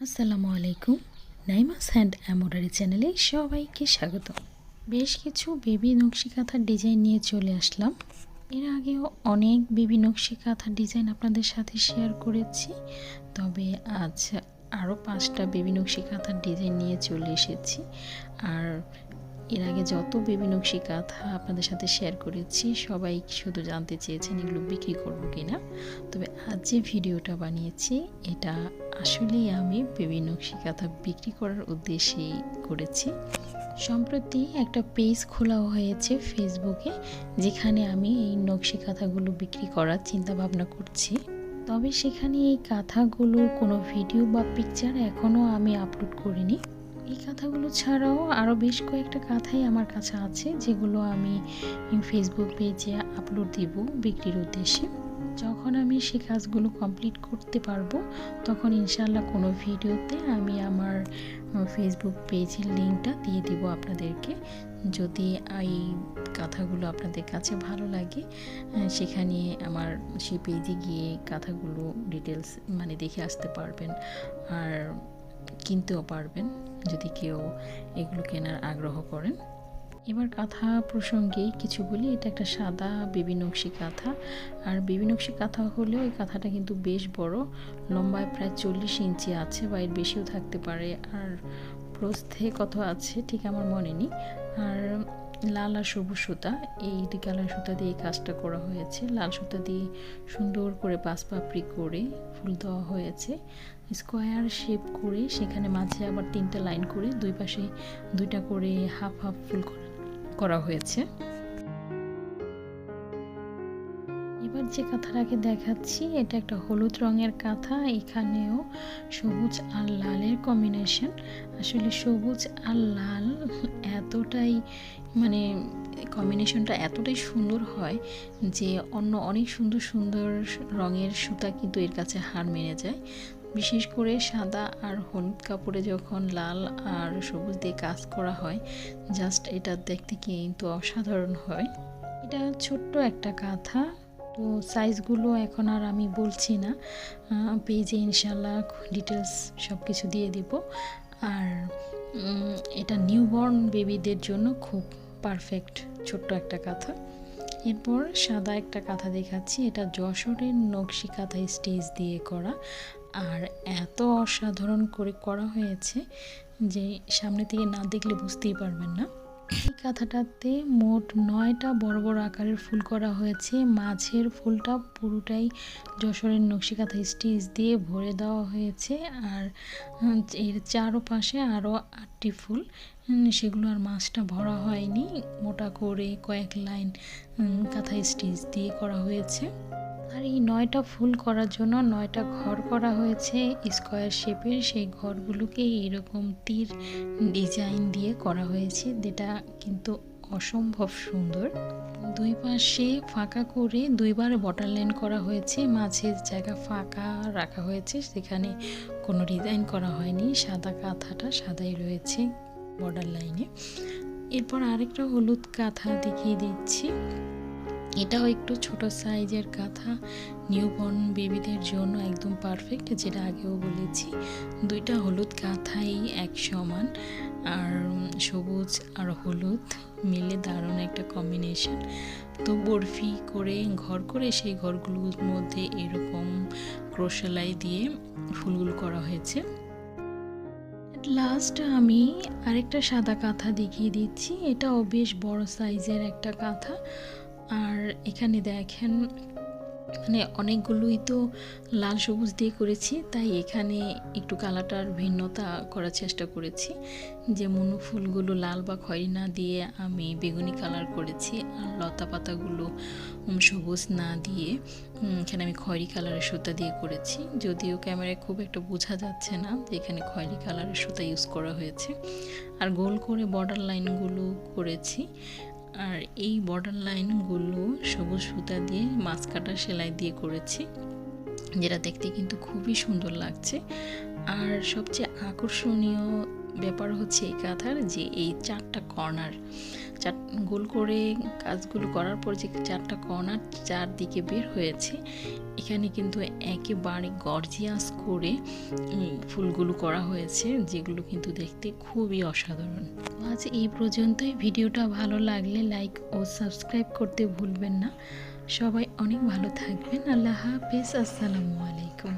আসসালামু আলাইকুম। নাইমাস হ্যান্ড অ্যামোডারি চ্যানেলে সবাইকে স্বাগত। বেশ কিছু বেবি নকশি কাঁথার ডিজাইন নিয়ে চলে আসলাম। এর আগেও অনেক বেবি নকশি কাঁথার ডিজাইন আপনাদের সাথে শেয়ার করেছি। তবে আজ আরও পাঁচটা বেবি নকশি কাঁথার ডিজাইন নিয়ে চলে এসেছি। আর এর আগে যত বেবি নকশি কাঁথা আপনাদের সাথে শেয়ার করেছি, সবাই শুধু জানতে চেয়েছেন এগুলো বিক্রি করব কিনা। তবে আজ যে ভিডিওটা বানিয়েছি, এটা আসলেই আমি বেবি নকশি কাঁথা বিক্রি করার উদ্দেশ্যেই করেছি। সম্প্রতি একটা পেজ খোলা হয়েছে ফেসবুকে যেখানে আমি এই নকশি কাঁথাগুলো বিক্রি করার চিন্তা ভাবনা করছি। তবে সেখানে এই কাঁথাগুলোর কোনো ভিডিও বা পিকচার এখনও আমি আপলোড করিনি। এই কথাগুলো ছাড়াও আরও বেশ কয়েকটা কথাই আমার কাছে আছে, যেগুলো আমি ফেসবুক পেজে আপলোড দিব বিক্রির উদ্দেশ্যে। যখন আমি সে কাজগুলো কমপ্লিট করতে পারব, তখন ইনশাল্লাহ কোনো ভিডিওতে আমি আমার ফেসবুক পেজের লিঙ্কটা দিয়ে দিব আপনাদেরকে। যদি এই কাঁথাগুলো আপনাদের কাছে ভালো লাগে সেখানে আমার সেই পেজে গিয়ে কাঁথাগুলো ডিটেলস মানে দেখে আসতে পারবেন, আর কিনতেও পারবেন। যদি কেউ এগুলো কেনার আগ্রহ করেন। এবার কাঁথা প্রসঙ্গে কিছু বলি, এটা একটা সাদা বেবি নকশি কাঁথা। আর বেবি নকশি কাঁথা হলেও এই কাঁথাটা কিন্তু বেশ বড়, লম্বায় প্রায় চল্লিশ ইঞ্চি আছে বা এর বেশিও থাকতে পারে। আর প্রস্থে কত আছে ঠিক আমার মনে নেই। আর লাল আর সবুজ সুতা, এই কালার সুতা দিয়ে কাজটা করা হয়েছে। লাল সুতা দিয়ে সুন্দর করে পাঁচ পাপড়ি করে ফুল দেওয়া হয়েছে। স্কোয়ার শেপ করে সেখানে মাঝে আবার তিনটা লাইন করে দুই পাশে দুইটা করে হাফ হাফ ফুল করা হয়েছে। এবার যে কাঁথাটাকে দেখাচ্ছি, এটা একটা হলুদ রঙের কাঁথা, এখানেও সবুজ আর লালের কম্বিনেশন আসলে সবুজ আর লাল এতটাই মানে কম্বিনেশনটা এতটাই সুন্দর হয় যে অন্য অনেক সুন্দর সুন্দর রঙের সুতা কিন্তু এর কাছে হার মেনে যায়। বিশেষ করে সাদা আর হলুদ কাপড়ে যখন লাল আর সবুজ দিয়ে কাজ করা হয় জাস্ট এটা দেখতে কিন্তু অসাধারণ হয়। এটা ছোট্ট একটা কাঁথা, তো সাইজগুলো এখন আর আমি বলছি না। পেজে ইনশাল্লাহ ডিটেলস সব কিছু দিয়ে দিব। আর এটা নিউবর্ন বেবিদের জন্য খুব পারফেক্ট ছোট্ট একটা কাঁথা। এরপর সাদা একটা কাঁথা দেখাচ্ছি। এটা যশোরের নকশি কাঁথা স্টেজ দিয়ে করা। আর এত অসাধারণ করে করা হয়েছে যে সামনে থেকে না দেখলে বুঝতেই পারবেন না। এই কাঁথাটাতে মোট নয়টা বড় বড় আকারের ফুল করা হয়েছে। মাঝের ফুলটা পুরোটাই যশোরের নকশি কাঁথা স্টিচ দিয়ে ভরে দেওয়া হয়েছে। আর এর চারোপাশে আরও আটটি ফুল সেগুলো আর মাছটা ভরা হয়নি। মোটা করে কয়েক লাইন কাঁথা স্টিচ দিয়ে করা হয়েছে। আর এই নয়টা ফুল করার জন্য নয়টা ঘর করা হয়েছে। স্কোয়ার শেপের সেই ঘরগুলোকে এরকম তীর ডিজাইন দিয়ে করা হয়েছে, যেটা কিন্তু অসম্ভব সুন্দর। দুই পাশে ফাঁকা করে দুইবার বটার লাইন করা হয়েছে মাঝের জায়গা ফাঁকা রাখা হয়েছে, সেখানে কোনো ডিজাইন করা হয়নি, সাদা কাঁথাটা সাদাই রয়েছে বর্ডার লাইনে এরপর আরেকটা হলুদ কাঁথা দেখিয়ে দিচ্ছি। এটাও একটু ছোট সাইজের কাঁথা নিউবর্ন বেবিদের জন্য একদম পারফেক্ট যেটা আগেও বলেছি। দুইটা হলুদ কাঁথাই এক সমান, আর সবুজ আর হলুদ মিলে দারুণ একটা কম্বিনেশন তো বরফি করে, ঘর করে সেই ঘরগুলোর মধ্যে এরকম ক্রোশালাই দিয়ে ফুলগুলো করা হয়েছে। লাস্ট আমি আরেকটা সাদা কাঁথা দেখিয়ে দিচ্ছি। এটাও বেশ বড় সাইজের একটা কাঁথা আর এখানে দেখেন মানে অনেকগুলোই তো লাল সবুজ দিয়ে করেছি, তাই এখানে একটু কালারটার ভিন্নতা করার চেষ্টা করেছি। যে যেমন ফুলগুলো লাল বা খয়েরি না দিয়ে আমি বেগুনি কালার করেছি, আর লতা পাতাগুলো সবুজ না দিয়ে এখানে আমি খয়েরি কালারের সুতা দিয়ে করেছি। যদিও ক্যামেরায় খুব একটা বোঝা যাচ্ছে না যে এখানে খয়েরি কালারের সুতা ইউজ করা হয়েছে। আর গোল করে বর্ডার লাইনগুলো করেছি আর এই বর্ডার লাইনগুলো সবুজ সুতা দিয়ে, মাছ কাটা সেলাই দিয়ে করেছি, যেটা দেখতে কিন্তু খুবই সুন্দর লাগছে। আর সবচেয়ে আকর্ষণীয় ব্যাপার হচ্ছে এই কাঁথার যে এই চারটা কর্নার, চার গোল করে কাজগুলো করার পর যে চারটা কর্নার চারদিকে বের হয়েছে, এখানে কিন্তু একেবারে গর্জিয়াস করে ফুলগুলো করা হয়েছে, যেগুলো কিন্তু দেখতে খুবই অসাধারণ। আজ এই পর্যন্তই। ভিডিওটা ভালো লাগলে লাইক ও সাবস্ক্রাইব করতে ভুলবেন না। সবাই অনেক ভালো থাকবেন। আল্লাহ হাফেজ। আসসালামু আলাইকুম।